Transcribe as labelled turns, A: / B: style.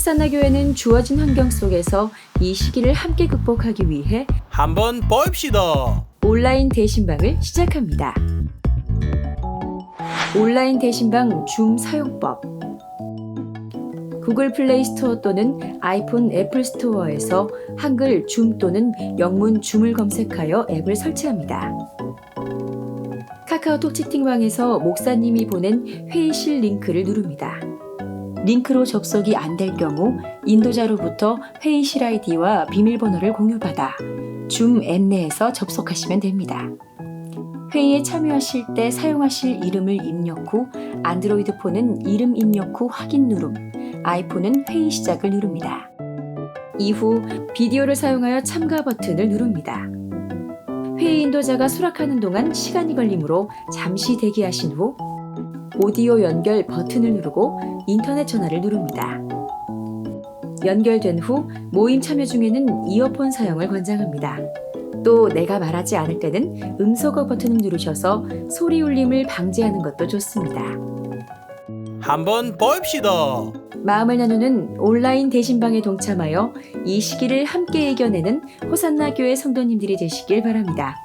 A: 호산나 교회는 주어진 환경 속에서 이 시기를 함께 극복하기 위해
B: 한번 봅시다.
A: 온라인 대신방을 시작합니다. 온라인 대신방 줌 사용법 구글 플레이 스토어 또는 아이폰 애플 스토어에서 한글 줌 또는 영문 줌을 검색하여 앱을 설치합니다. 카카오톡 채팅방에서 목사님이 보낸 회의실 링크를 누릅니다. 링크로 접속이 안 될 경우 인도자로부터 회의실 아이디와 비밀번호를 공유받아 줌 앱 내에서 접속하시면 됩니다. 회의에 참여하실 때 사용하실 이름을 입력 후 안드로이드 폰은 이름 입력 후 확인 누름, 아이폰은 회의 시작을 누릅니다. 이후 비디오를 사용하여 참가 버튼을 누릅니다. 회의 인도자가 수락하는 동안 시간이 걸리므로 잠시 대기하신 후 오디오 연결 버튼을 누르고 인터넷 전화를 누릅니다. 연결된 후 모임 참여 중에는 이어폰 사용을 권장합니다. 또 내가 말하지 않을 때는 음소거 버튼을 누르셔서 소리 울림을 방지하는 것도 좋습니다.
B: 한번 봅시다.
A: 마음을 나누는 온라인 대신방에 동참하여 이 시기를 함께 이겨내는 호산나 교회 성도님들이 되시길 바랍니다.